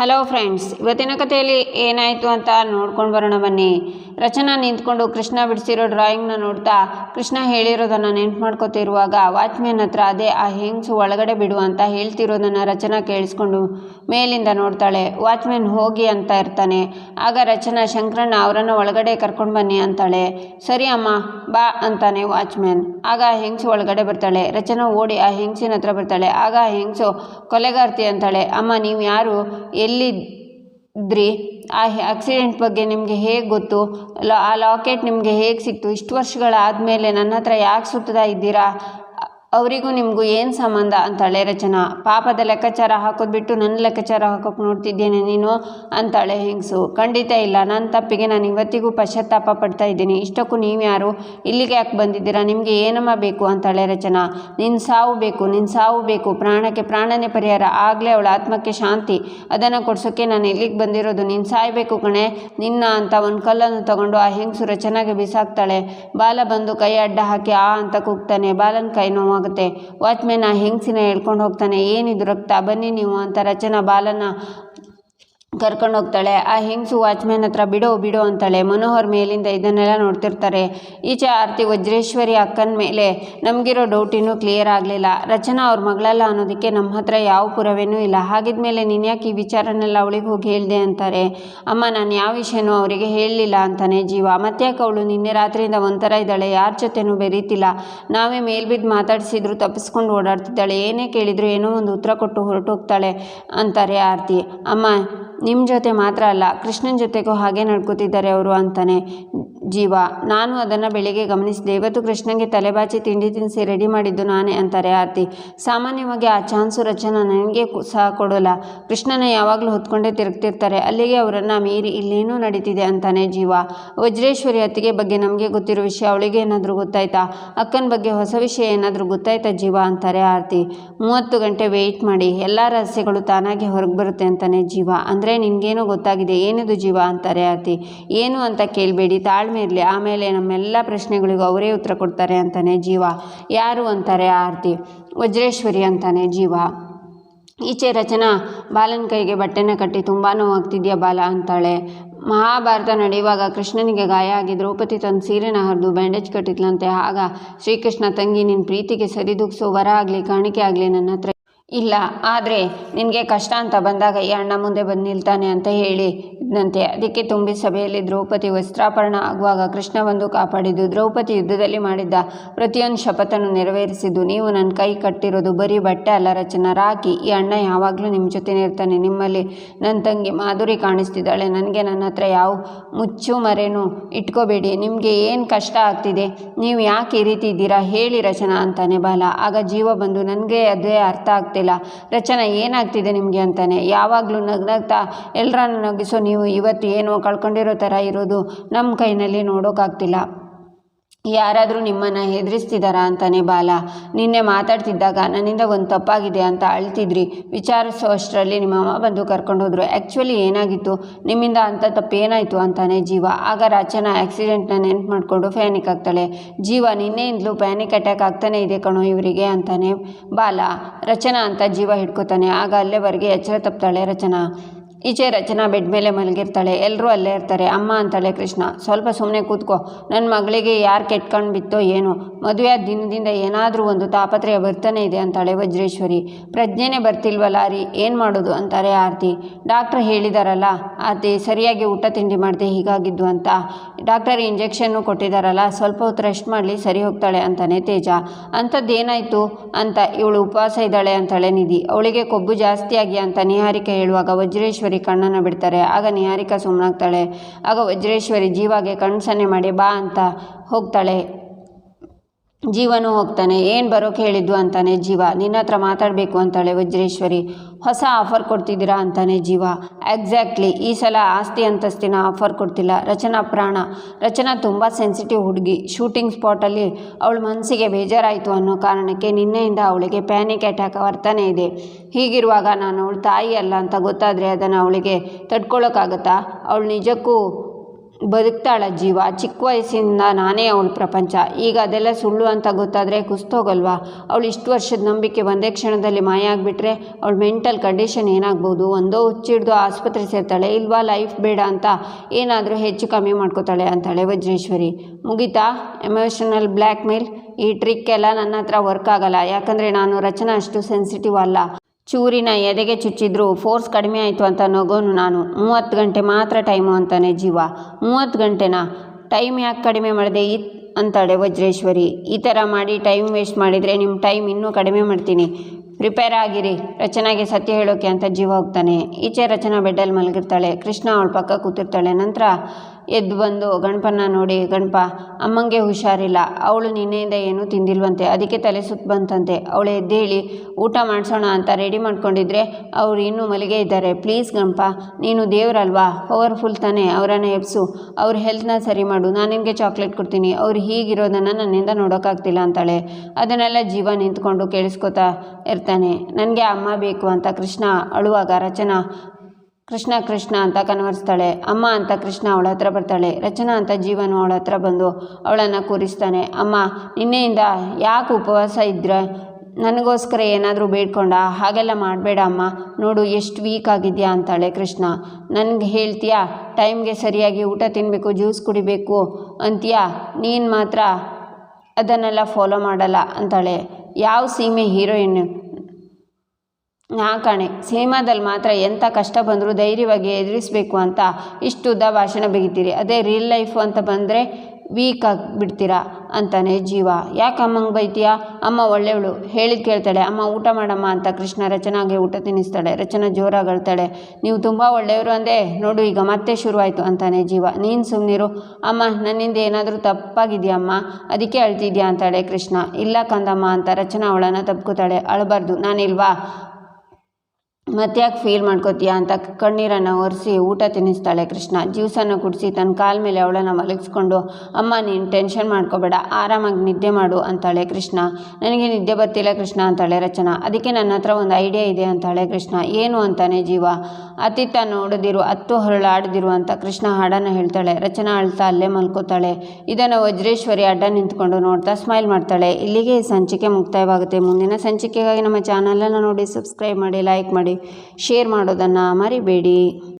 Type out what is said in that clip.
Hello friends ಇವತ್ತಿನ ಕಥೆಯಲ್ಲಿ ಏನಾಯಿತು ಅಂತ ನೋಡ್ಕೊಂಡು ಬರೋಣ ಬನ್ನಿ. ರಚನಾ ನಿಂತ್ಕೊಂಡು ಕೃಷ್ಣ ಬಿಡಿಸಿರೋ ಡ್ರಾಯಿಂಗ್ನ ನೋಡ್ತಾ ಕೃಷ್ಣ ಹೇಳಿರೋದನ್ನು ನೆನ್ಪು ಮಾಡ್ಕೋತಿರುವಾಗ ವಾಚ್ಮ್ಯಾನ್ ಹತ್ರ ಅದೇ ಆ ಹೆಂಗ್ಸು ಒಳಗಡೆ ಬಿಡು ಅಂತ ಹೇಳ್ತಿರೋದನ್ನು ರಚನಾ ಕೇಳಿಸ್ಕೊಂಡು ಮೇಲಿಂದ ನೋಡ್ತಾಳೆ, ವಾಚ್ಮ್ಯಾನ್ ಹೋಗಿ ಅಂತ ಇರ್ತಾನೆ. ಆಗ ರಚನಾ, ಶಂಕರಣ್ಣ ಅವರನ್ನು ಒಳಗಡೆ ಕರ್ಕೊಂಡು ಬನ್ನಿ ಅಂತಾಳೆ. ಸರಿ ಅಮ್ಮ, ಬಾ ಅಂತಾನೆ ವಾಚ್ಮ್ಯಾನ್. ಆಗ ಆ ಹೆಂಗಸು ಒಳಗಡೆ ಬರ್ತಾಳೆ. ರಚನಾ ಓಡಿ ಆ ಹೆಂಗಸಿನ ಹತ್ರ ಬರ್ತಾಳೆ. ಆಗ ಆ ಹೆಂಗಸು, ಕೊಲೆಗಾರ್ತಿ ಅಂತಾಳೆ. ಅಮ್ಮ ನೀವು ಯಾರು ಎಲ್ಲಿದ್ರಿ? ಆ ಆಕ್ಸಿಡೆಂಟ್ ಬಗ್ಗೆ ನಿಮಗೆ ಹೇಗೆ ಗೊತ್ತು? ಲಾ, ಆ ಲಾಕೆಟ್ ನಿಮಗೆ ಹೇಗೆ ಸಿಕ್ತು? ಇಷ್ಟು ವರ್ಷಗಳಾದಮೇಲೆ ನನ್ನ ಹತ್ರ ಯಾಕೆ ಸುತ್ತದ ಇದ್ದೀರಾ? ಅವರಿಗೂ ನಿಮಗೂ ಏನು ಸಂಬಂಧ ಅಂತಾಳೆ ರಚನಾ, ಪಾಪದ ಲೆಕ್ಕಾಚಾರ ಹಾಕೋದ್ಬಿಟ್ಟು ನನ್ನ ಲೆಕ್ಕಾಚಾರ ಹಾಕೋಕೆ ನೋಡ್ತಿದ್ದೇನೆ ನೀನು ಅಂತಾಳೆ ಹೆಂಗಸು. ಖಂಡಿತ ಇಲ್ಲ ನನ್ನ ತಪ್ಪಿಗೆ ನಾನು ಇವತ್ತಿಗೂ ಪಶ್ಚಾತ್ತಾಪ ಪಡ್ತಾ ಇದ್ದೀನಿ. ಇಷ್ಟಕ್ಕೂ ನೀವು ಯಾರು? ಇಲ್ಲಿಗೆ ಯಾಕೆ ಬಂದಿದ್ದೀರಾ? ನಿಮಗೆ ಏನಮ್ಮ ಬೇಕು? ಅಂತಾಳೆ ರಚನಾ. ನಿನ್ನ ಸಾವು ಬೇಕು ನಿನ್ನ ಸಾವು ಬೇಕು. ಪ್ರಾಣಕ್ಕೆ ಪ್ರಾಣನೇ ಪರಿಹಾರ. ಆಗಲೇ ಅವಳ ಆತ್ಮಕ್ಕೆ ಶಾಂತಿ. ಅದನ್ನು ಕೊಡ್ಸೋಕ್ಕೆ ನಾನು ಇಲ್ಲಿಗೆ ಬಂದಿರೋದು? ನೀನು ಸಾಯಬೇಕು ಕಣೆ. ನಿನ್ನ ಅಂತ ಒಂದು ಕಲ್ಲನ್ನು ತಗೊಂಡು ಆ ಹೆಂಗಸು ರಚನಾಗೆ ಬಿಸಾಕ್ತಾಳೆ. ಬಾಲ ಬಂದು ಕೈ ಅಡ್ಡ ಹಾಕಿ ಆ ಅಂತ ಕೂಗ್ತಾನೆ. ಬಾಲನ ಕೈ ನೋವಾಗುತ್ತೆ ವಾಚ್ಮ್ಯಾನ್ ಆ ಹೆಂಗಸಿನ ಹೇಳ್ಕೊಂಡು ಹೋಗ್ತಾನೆ? ಏನಿದು ರಕ್ತ? ಬನ್ನಿ ನೀವು ಅಂತ ರಚನಾ ಬಾಲನ ಕರ್ಕೊಂಡು ಹೋಗ್ತಾಳೆ, ಆ ಹೆಂಗಸು ವಾಚ್ಮ್ಯಾನ್ ಹತ್ರ ಬಿಡೋ ಬಿಡೋ ಅಂತಾಳೆ. ಮನೋಹರ್ ಮೇಲಿಂದ ಇದನ್ನೆಲ್ಲ ನೋಡ್ತಿರ್ತಾರೆ. ಈಚೆ ಆರ್ತಿ ವಜ್ರೇಶ್ವರಿ ಅಕ್ಕನ ಮೇಲೆ ನಮಗಿರೋ ಡೌಟ್ ಕ್ಲಿಯರ್ ಆಗಲಿಲ್ಲ. ರಚನಾ ಅವ್ರ ಮಗಳಲ್ಲ ಅನ್ನೋದಕ್ಕೆ ನಮ್ಮ ಹತ್ರ ಯಾವ ಪುರವೇನೂ ಇಲ್ಲ. ಹಾಗಿದ್ಮೇಲೆ ನೀನು ಯಾಕೆ ಈ ವಿಚಾರನೆಲ್ಲ ಅವಳಿಗೆ ಹೋಗಿ ಹೇಳಿದೆ ಅಂತಾರೆ? ಅಮ್ಮ, ನಾನು ಯಾವ ವಿಷಯನೂ ಅವರಿಗೆ ಹೇಳಲಿಲ್ಲ ಅಂತಾನೆ ಜೀವ. ಮತ್ತ್ಯಾಕೆ ಅವಳು ನಿನ್ನೆ ರಾತ್ರಿಯಿಂದ ಒಂಥರ ಇದ್ದಾಳೆ? ಯಾರ ಜೊತೆನೂ ಬೆರೀತಿಲ್ಲ. ನಾವೇ ಮೇಲ್ಬಿದ್ದು ಮಾತಾಡಿಸಿದ್ರು ತಪ್ಪಿಸ್ಕೊಂಡು ಓಡಾಡ್ತಿದ್ದಾಳೆ. ಏನೇ ಕೇಳಿದ್ರು ಏನೋ ಒಂದು ಉತ್ತರ ಕೊಟ್ಟು ಹೊರಟೋಗ್ತಾಳೆ ಅಂತಾರೆ ಆರ್ತಿ. ಅಮ್ಮ ನಿಮ್ಮ ಜೊತೆ ಮಾತ್ರ ಅಲ್ಲ, ಕೃಷ್ಣನ ಜೊತೆಗೂ ಹಾಗೆ ನಡ್ಕೋತಿದ್ದಾರೆ ಅವರು ಅಂತಾನೆ. ಜೀವ, ನಾನು ಅದನ್ನು ಬೆಳಿಗ್ಗೆ ಗಮನಿಸಿದೆ, ಇವತ್ತು ಕೃಷ್ಣನಿಗೆ ತಲೆಬಾಚಿ ತಿಂಡಿ ತಿನಿಸಿ ರೆಡಿ ಮಾಡಿದ್ದು ನಾನೇ ಅಂತಾರೆ ಆರತಿ. ಸಾಮಾನ್ಯವಾಗಿ ಆ ಚಾನ್ಸು ರಚನಾ ನನಗೆ ಸಹ ಕೊಡೋಲ್ಲ. ಕೃಷ್ಣನ ಯಾವಾಗಲೂ ಹೊತ್ಕೊಂಡೇ ತಿರುಗ್ತಿರ್ತಾರೆ. ಅಲ್ಲಿಗೆ ಅವರನ್ನು ಮೀರಿ ಇಲ್ಲೇನೂ ನಡೀತಿದೆ ಅಂತಾನೆ ಜೀವ. ವಜ್ರೇಶ್ವರಿ ಅತ್ತಿಗೆ ಬಗ್ಗೆ ನಮಗೆ ಗೊತ್ತಿರೋ ವಿಷಯ ಅವಳಿಗೆ ಏನಾದರೂ ಗೊತ್ತಾಯ್ತಾ? ಅಕ್ಕನ ಬಗ್ಗೆ ಹೊಸ ವಿಷಯ ಏನಾದರೂ ಗೊತ್ತಾಯ್ತಾ ಜೀವ ಅಂತಾರೆ ಆರತಿ. ಮೂವತ್ತು ಗಂಟೆ ವೆಯ್ಟ್ ಮಾಡಿ, ಎಲ್ಲ ರಹಸ್ಯಗಳು ತಾನಾಗಿ ಹೊರಗೆ ಬರುತ್ತೆ ಅಂತಾನೆ ಜೀವ. ಅಂದರೆ ನಿನಗೇನೋ ಗೊತ್ತಾಗಿದೆ? ಏನಿದು ಜೀವ ಅಂತಾರೆ ಆರ್ತಿ ಏನು ಅಂತ ಕೇಳಬೇಡಿ, ತಾಳ್ಮೆ ಇರಲಿ. ಆಮೇಲೆ ನಮ್ಮೆಲ್ಲ ಪ್ರಶ್ನೆಗಳಿಗೂ ಅವರೇ ಉತ್ತರ ಕೊಡ್ತಾರೆ ಅಂತಾನೆ ಜೀವ. ಯಾರು ಅಂತಾರೆ ಆರತಿ? ವಜ್ರೇಶ್ವರಿ ಅಂತಾನೆ ಜೀವ. ಈಚೆ ರಚನಾ, ಬಾಲನ ಕೈಗೆ ಬಟ್ಟೆನ ಕಟ್ಟಿ ತುಂಬ ನೋವಾಗ್ತಿದ್ಯಾ ಬಾಲ ಅಂತಾಳೆ. ಮಹಾಭಾರತ ನಡೆಯುವಾಗ ಕೃಷ್ಣನಿಗೆ ಗಾಯ ಆಗಿ ದ್ರೌಪದಿ ತನ್ನ ಸೀರೆನ ಹರಿದು ಬ್ಯಾಂಡೇಜ್ ಕಟ್ಟಿದ್ಲಂತೆ. ಆಗ ಶ್ರೀಕೃಷ್ಣ, ತಂಗಿ ನಿನ್ನ ಪ್ರೀತಿಗೆ ಸರಿದೂಗಿಸೋ. ವರ ಆಗಲಿ, ಕಾಣಿಕೆ ಆಗಲಿ, ನನ್ನ ಹತ್ರ ಇಲ್ಲ ಆದರೆ ನಿನಗೆ ಕಷ್ಟ ಅಂತ ಬಂದಾಗ ಈ ಅಣ್ಣ ಮುಂದೆ ಬಂದು ನಿಲ್ತಾನೆ ಅಂತ ಹೇಳಿ. ಇದ್ದಂತೆ ಅದಕ್ಕೆ ತುಂಬಿ ಸಭೆಯಲ್ಲಿ ದ್ರೌಪದಿ ವಸ್ತ್ರಾಪರಣ ಆಗುವಾಗ ಕೃಷ್ಣ ಬಂದು ಕಾಪಾಡಿದ್ದು. ದ್ರೌಪದಿ ಯುದ್ಧದಲ್ಲಿ ಮಾಡಿದ್ದ ಪ್ರತಿಯೊಂದು ಶಪಥನ್ನು ನೆರವೇರಿಸಿದ್ದು. ನೀವು ನನ್ನ ಕೈ ಕಟ್ಟಿರೋದು ಬರೀ ಬಟ್ಟೆ ಅಲ್ಲ, ರಚನ ರಾಕಿ ಈ ಅಣ್ಣ ಯಾವಾಗಲೂ ನಿಮ್ಮ ಜೊತೆನೇ ಇರ್ತಾನೆ. ನಿಮ್ಮಲ್ಲಿ ನನ್ನ ತಂಗಿ ಮಾಧುರಿ ಕಾಣಿಸ್ತಿದ್ದಾಳೆ. ನನಗೆ ನನ್ನ ಹತ್ರ ಯಾವ ಮುಚ್ಚು ಮರೆನೂ ಇಟ್ಕೋಬೇಡಿ. ನಿಮಗೆ ಏನು ಕಷ್ಟ ಆಗ್ತಿದೆ? ನೀವು ಯಾಕೆ ಈ ರೀತಿ ಇದ್ದೀರಾ? ಹೇಳಿ ರಚನಾ ಅಂತಾನೆ ಬಾಲ. ಆಗ ಜೀವ ಬಂದು, ನನಗೆ ಅದೇ ಅರ್ಥ ಆಗ್ತಿಲ್ಲ. ರಚನಾ, ಏನಾಗ್ತಿದೆ ನಿಮಗೆ ಅಂತಾನೆ. ಯಾವಾಗಲೂ ನಗ್ನಗ್ತಾ ಎಲ್ಲರನ್ನ ನಗಿಸೋ ನೀವು ಇವತ್ತು ಏನೋ ಕಳ್ಕೊಂಡಿರೋ ಥರ ಇರೋದು ನಮ್ಮ ಕೈನಲ್ಲಿ ನೋಡೋಕ್ಕಾಗ್ತಿಲ್ಲ ಯಾರಾದರೂ ನಿಮ್ಮನ್ನು ಹೆದರಿಸ್ತಿದ್ದಾರಾ ಅಂತಾನೆ ಬಾಲ. ನಿನ್ನೆ ಮಾತಾಡ್ತಿದ್ದಾಗ ನನ್ನಿಂದ ಒಂದು ತಪ್ಪಾಗಿದೆ ಅಂತ ಅಳ್ತಿದ್ರಿ. ವಿಚಾರಿಸೋ ಅಷ್ಟರಲ್ಲಿ ನಿಮ್ಮ ಅಮ್ಮ ಬಂದು ಕರ್ಕೊಂಡು ಹೋದರು. ಆ್ಯಕ್ಚುಲಿ ಏನಾಗಿತ್ತು? ನಿಮ್ಮಿಂದ ಅಂಥ ತಪ್ಪು ಏನಾಯಿತು ಅಂತಾನೆ ಜೀವ. ಆಗ ರಚನಾ ಆಕ್ಸಿಡೆಂಟ್ನ ನೆನ್ಪು ಮಾಡಿಕೊಂಡು ಪ್ಯಾನಿಕ್ ಆಗ್ತಾಳೆ. ಜೀವ, ನಿನ್ನೆಯಿಂದಲೂ ಪ್ಯಾನಿಕ್ ಅಟ್ಯಾಕ್ ಆಗ್ತಾನೆ ಇದೆ ಕಣೋ ಇವರಿಗೆ ಅಂತಾನೆ ಬಾಲ. ರಚನಾ ಅಂತ ಜೀವ ಹಿಡ್ಕೋತಾನೆ. ಆಗ ಅಲ್ಲೇವರೆಗೆ ಎಚ್ಚರ ತಪ್ತಾಳೆ ರಚನಾ. ಈಚೆ ರಚನಾ ಬೆಡ್ ಮೇಲೆ ಮಲಗಿರ್ತಾಳೆ. ಎಲ್ಲರೂ ಅಲ್ಲೇ ಇರ್ತಾರೆ. ಅಮ್ಮ ಅಂತಾಳೆ ಕೃಷ್ಣ, ಸ್ವಲ್ಪ ಸುಮ್ಮನೆ ಕೂತ್ಕೋ. ನನ್ನ ಮಗಳಿಗೆ ಯಾರು ಕೆಟ್ಕೊಂಡು ಬಿತ್ತೋ ಏನೋ. ಮದುವೆ ದಿನದಿಂದ ಏನಾದರೂ ಒಂದು ತಾಪತ್ರಯ ಬರ್ತಾನೆ ಇದೆ, ಅಂತಾಳೆ ವಜ್ರೇಶ್ವರಿ. ಪ್ರಜ್ಞೆನೇ ಬರ್ತಿಲ್ವಲ್ಲ ರೀ ಏನು ಮಾಡೋದು? ಅಂತಾರೆ ಆರತಿ. ಡಾಕ್ಟ್ರ್ ಹೇಳಿದಾರಲ್ಲ ಆತಿ ಸರಿಯಾಗಿ ಊಟ ತಿಂಡಿ ಮಾಡಿದೆ ಹೀಗಾಗಿದ್ದು ಅಂತ. ಡಾಕ್ಟರ್ ಇಂಜೆಕ್ಷನ್ನು ಕೊಟ್ಟಿದ್ದಾರಲ್ಲ ಸ್ವಲ್ಪ ಹೊತ್ತು ರೆಸ್ಟ್ ಮಾಡಲಿ, ಸರಿ ಹೋಗ್ತಾಳೆ, ಅಂತಾನೆ ತೇಜ. ಅಂಥದ್ದೇನಾಯಿತು ಅಂತ, ಇವಳು ಉಪವಾಸ ಇದ್ದಾಳೆ, ಅಂತಾಳೆ ನಿಧಿ. ಅವಳಿಗೆ ಕೊಬ್ಬು ಜಾಸ್ತಿಯಾಗಿ, ಅಂತ ನಿಹಾರಿಕೆ ಹೇಳುವಾಗ ವಜ್ರೇಶ್ವರಿ ಕಣ್ಣನ್ನು ಬಿಡ್ತಾರೆ ಆಗ ನಿಹಾರಿಕಾ ಸುಮ್ಮನಾಗ್ತಾಳೆ ಆಗ ವಜ್ರೇಶ್ವರಿ ಜೀವಾಗೆ ಕಣ್ಸನ್ನೆ ಮಾಡಿ ಬಾ ಅಂತ ಹೋಗ್ತಾಳೆ. ಜೀವನು ಹೋಗ್ತಾನೆ. ಏನು ಬರೋಕೆ ಹೇಳಿದ್ದು ಅಂತಾನೆ ಜೀವ. ನಿನ್ನ ಹತ್ರ ಮಾತಾಡಬೇಕು ಅಂತಾಳೆ ವಜ್ರೇಶ್ವರಿ. ಹೊಸ ಆಫರ್ ಕೊಡ್ತಿದ್ದೀರಾ ಅಂತಾನೆ ಜೀವ. ಎಕ್ಸಾಕ್ಟ್ಲಿ ಈ ಸಲ ಆಸ್ತಿ ಅಂತಸ್ತಿನ ಆಫರ್ ಕೊಡ್ತಿಲ್ಲ. ರಚನಾ ಪ್ರಾಣ. ರಚನಾ ತುಂಬ ಸೆನ್ಸಿಟಿವ್ ಹುಡುಗಿ. ಶೂಟಿಂಗ್ ಸ್ಪಾಟಲ್ಲಿ ಅವಳ ಮನಸ್ಸಿಗೆ ಬೇಜಾರಾಯಿತು ಅನ್ನೋ ಕಾರಣಕ್ಕೆ ನಿನ್ನೆಯಿಂದ ಅವಳಿಗೆ ಪ್ಯಾನಿಕ್ ಅಟ್ಯಾಕ್ ಬರ್ತಾನೆ ಇದೆ. ಹೀಗಿರುವಾಗ ನಾನು ಅವಳ ತಾಯಿ ಅಲ್ಲ ಅಂತ ಗೊತ್ತಾದರೆ ಅದನ್ನು ಅವಳಿಗೆ ತಡ್ಕೊಳ್ಳೋಕ್ಕಾಗತ್ತಾ ಅವಳು ನಿಜಕ್ಕೂ ಬದುಕ್ತಾಳ ಜೀವ. ಚಿಕ್ಕ ವಯಸ್ಸಿಂದ ನಾನೇ ಅವಳ ಪ್ರಪಂಚ. ಈಗ ಅದೆಲ್ಲ ಸುಳ್ಳು ಅಂತ ಗೊತ್ತಾದರೆ ಕುಸ್ತೋಗಲ್ವಾ? ಅವಳು ಇಷ್ಟು ವರ್ಷದ ನಂಬಿಕೆ ಒಂದೇ ಕ್ಷಣದಲ್ಲಿ ಮಾಯ ಆಗಿಬಿಟ್ರೆ ಅವಳ ಮೆಂಟಲ್ ಕಂಡೀಷನ್ ಏನಾಗ್ಬೋದು? ಒಂದೋ ಹುಚ್ಚಿಡ್ದು ಆಸ್ಪತ್ರೆ ಸೇರ್ತಾಳೆ, ಇಲ್ವಾ ಲೈಫ್ ಬೇಡ ಅಂತ ಏನಾದರೂ ಹೆಚ್ಚು ಕಮ್ಮಿ ಮಾಡ್ಕೋತಾಳೆ ಅಂತಾಳೆ ವಜ್ರೇಶ್ವರಿ. ಮುಗಿತಾ? ಎಮೋಷನಲ್ ಬ್ಲ್ಯಾಕ್ ಮೇಲ್ ಈ ಟ್ರಿಕ್ ಎಲ್ಲ ನನ್ನ ಹತ್ರ ವರ್ಕ್ ಆಗಲ್ಲ. ಯಾಕಂದರೆ ನಾನು ರಚನಾ ಅಷ್ಟು ಸೆನ್ಸಿಟಿವ್ ಅಲ್ಲ. ಚೂರಿನ ಎದೆಗೆ ಚುಚ್ಚಿದ್ರು ಫೋರ್ಸ್ ಕಡಿಮೆ ಆಯಿತು ಅಂತ ನಗೋನು ನಾನು. ಮೂವತ್ತು ಗಂಟೆ ಮಾತ್ರ ಟೈಮು ಅಂತಾನೆ ಜೀವ. ಮೂವತ್ತು ಗಂಟೆನಾ? ಟೈಮ್ ಯಾಕೆ ಕಡಿಮೆ ಮಾಡಿದೆ? ಇತ್ ಅಂತಾಳೆ ವಜ್ರೇಶ್ವರಿ. ಈ ಥರ ಮಾಡಿ ಟೈಮ್ ವೇಸ್ಟ್ ಮಾಡಿದರೆ ನಿಮ್ಮ ಟೈಮ್ ಇನ್ನೂ ಕಡಿಮೆ ಮಾಡ್ತೀನಿ. ಪ್ರಿಪೇರ್ ಆಗಿರಿ. ರಚನಾಗೆ ಸತ್ಯ ಹೇಳೋಕೆ ಅಂತ ಜೀವ ಹೋಗ್ತಾನೆ. ಈಚೆ ರಚನಾ ಬೆಡ್ಡಲ್ಲಿ ಮಲಗಿರ್ತಾಳೆ. ಕೃಷ್ಣ ಅವಳ ಪಕ್ಕ ಕೂತಿರ್ತಾಳೆ. ನಂತರ ಎದ್ದು ಬಂದು ಗಣಪನ ನೋಡಿ, ಗಣಪ, ಅಮ್ಮಂಗೆ ಹುಷಾರಿಲ್ಲ. ಅವಳು ನಿನ್ನೆಯಿಂದ ಏನೂ ತಿಂದಿಲ್ವಂತೆ. ಅದಕ್ಕೆ ತಲೆ ಸುತ್ತ ಬಂತಂತೆ. ಅವಳು ಎದ್ದೇಳಿ ಊಟ ಮಾಡಿಸೋಣ ಅಂತ ರೆಡಿ ಮಾಡ್ಕೊಂಡಿದ್ರೆ ಅವ್ರು ಇನ್ನೂ ಮಲಿಗೆ ಇದ್ದಾರೆ. ಪ್ಲೀಸ್ ಗಣಪ, ನೀನು ದೇವರಲ್ವಾ? ಪವರ್ಫುಲ್ ತಾನೇ. ಅವರನ್ನು ಎಬ್ಸು. ಅವ್ರ ಹೆಲ್ತ್ನ ಸರಿ ಮಾಡು. ನಾನು ನಿಮಗೆ ಚಾಕ್ಲೇಟ್ ಕೊಡ್ತೀನಿ. ಅವ್ರು ಹೀಗಿರೋದನ್ನು ನನ್ನಿಂದ ನೋಡೋಕ್ಕಾಗ್ತಿಲ್ಲ ಅಂತಾಳೆ. ಅದನ್ನೆಲ್ಲ ಜೀವ ನಿಂತ್ಕೊಂಡು ಕೇಳಿಸ್ಕೊತಾ ಇರ್ತಾನೆ. ನನಗೆ ಅಮ್ಮ ಬೇಕು ಅಂತ ಕೃಷ್ಣ, ಅಳುವಾಗ ರಚನಾ ಕೃಷ್ಣ ಕೃಷ್ಣ ಅಂತ ಕನ್ವರ್ಸ್ತಾಳೆ ಅಮ್ಮ ಅಂತ ಕೃಷ್ಣ ಅವಳ ಹತ್ರ ಬರ್ತಾಳೆ. ರಚನಾ ಅಂತ ಜೀವನು ಅವಳ ಹತ್ರ ಬಂದು ಅವಳನ್ನು ಕೂರಿಸ್ತಾನೆ. ಅಮ್ಮ, ನಿನ್ನೆಯಿಂದ ಯಾಕೆ ಉಪವಾಸ ಇದ್ರೆ? ನನಗೋಸ್ಕರ ಏನಾದರೂ ಬೇಡ್ಕೊಂಡ? ಹಾಗೆಲ್ಲ ಮಾಡಬೇಡ ಅಮ್ಮ. ನೋಡು, ಎಷ್ಟು ವೀಕ್ ಆಗಿದೆಯಾ ಅಂತಾಳೆ ಕೃಷ್ಣ. ನನಗೆ ಹೇಳ್ತೀಯಾ? ಟೈಮ್ಗೆ ಸರಿಯಾಗಿ ಊಟ ತಿನ್ನಬೇಕು ಜ್ಯೂಸ್ ಕುಡಿಬೇಕು ಅಂತೀಯಾ? ನೀನು ಮಾತ್ರ ಅದನ್ನೆಲ್ಲ ಫಾಲೋ ಮಾಡಲ್ಲ ಅಂತಾಳೆ. ಯಾವ ಸೀಮೆ ಹೀರೋಯಿನ್ ನಾ ಕಾಣೆ, ಸಿನಿಮಾದಲ್ಲಿ ಮಾತ್ರ ಎಂಥ ಕಷ್ಟ ಬಂದರೂ ಧೈರ್ಯವಾಗಿ ಎದುರಿಸಬೇಕು ಅಂತ ಇಷ್ಟು ಉದ್ದ ಭಾಷಣ ಬಿಗಿತೀರಿ ಅದೇ ರಿಯಲ್ ಲೈಫು ಅಂತ ಬಂದರೆ ವೀಕ್ ಆಗಿಬಿಡ್ತೀರಾ ಅಂತಾನೆ ಜೀವ. ಯಾಕೆ ಅಮ್ಮಂಗೆ ಬೈತೀಯಾ? ಅಮ್ಮ ಒಳ್ಳೆಯವಳು, ಹೇಳಿದ್ ಕೇಳ್ತಾಳೆ. ಅಮ್ಮ ಊಟ ಮಾಡಮ್ಮ ಅಂತ ಕೃಷ್ಣ ರಚನಾಗೆ ಊಟ ತಿನ್ನಿಸ್ತಾಳೆ. ರಚನ ಜೋರಾಗಿ ನೀವು ತುಂಬ ಒಳ್ಳೆಯವರು ಅಂದೆ, ನೋಡು ಈಗ ಮತ್ತೆ ಶುರುವಾಯಿತು ಅಂತಾನೆ ಜೀವ. ನೀನು ಸುಮ್ಮನಿರು ಅಮ್ಮ, ನನ್ನಿಂದ ಏನಾದರೂ ತಪ್ಪಾಗಿದೆಯಾ ಅಮ್ಮ? ಅದಕ್ಕೆ ಅಳ್ತಿದ್ಯಾ ಅಂತಾಳೆ ಕೃಷ್ಣ. ಇಲ್ಲ ಕಂದಮ್ಮ ಅಂತ ರಚನಾ ಅವಳನ್ನು ತಪ್ಕೋತಾಳೆ ಅಳಬಾರ್ದು. ನಾನಿಲ್ವಾ? ಮತ್ತ್ಯಾಕೆ ಫೀಲ್ ಮಾಡ್ಕೋತೀಯಾ ಅಂತ ಕಣ್ಣೀರನ್ನು ಒರೆಸಿ ಊಟ ತಿನ್ನಿಸ್ತಾಳೆ ಕೃಷ್ಣ. ಜ್ಯೂಸನ್ನು ಕುಡಿಸಿ ತನ್ನ ಕಾಲ ಮೇಲೆ ಅವಳನ್ನು ಮಲಗಿಸ್ಕೊಂಡು, ಅಮ್ಮ, ನೀನು ಟೆನ್ಷನ್ ಮಾಡ್ಕೋಬೇಡ, ಆರಾಮಾಗಿ ನಿದ್ದೆ ಮಾಡು ಅಂತಾಳೆ ಕೃಷ್ಣ. ನನಗೆ ನಿದ್ದೆ ಬರ್ತಿಲ್ಲ ಕೃಷ್ಣ ಅಂತಾಳೆ ರಚನಾ. ಅದಕ್ಕೆ ನನ್ನ ಹತ್ರ ಒಂದು ಐಡಿಯಾ ಇದೆ ಅಂತಾಳೆ ಕೃಷ್ಣ. ಏನು ಅಂತಾನೆ ಜೀವ? ನೋಡಿದಿರು ನೋಡದಿರು ಹತ್ತು ಹೊರಳಾಡದಿರು ಅಂತ ಕೃಷ್ಣ ಹಾಡನ್ನು ಹೇಳ್ತಾಳೆ. ರಚನಾ ಅಳ್ತಾ ಅಲ್ಲೇ ಮಲ್ಕೋತಾಳೆ. ಇದನ್ನು ವಜ್ರೇಶ್ವರಿ ಅಡ್ಡ ನಿಂತ್ಕೊಂಡು ನೋಡ್ತಾ ಸ್ಮೈಲ್ ಮಾಡ್ತಾಳೆ. ಇಲ್ಲಿಗೆ ಸಂಚಿಕೆ ಮುಕ್ತಾಯವಾಗುತ್ತೆ. ಮುಂದಿನ ಸಂಚಿಕೆಗಾಗಿ ನಮ್ಮ ಚಾನಲನ್ನು ನೋಡಿ ಸಬ್ಸ್ಕ್ರೈಬ್ ಮಾಡಿ ಲೈಕ್ ಮಾಡಿ. ಶೇರ್ ಮಾಡೋದನ್ನು ಮರಿಬೇಡಿ.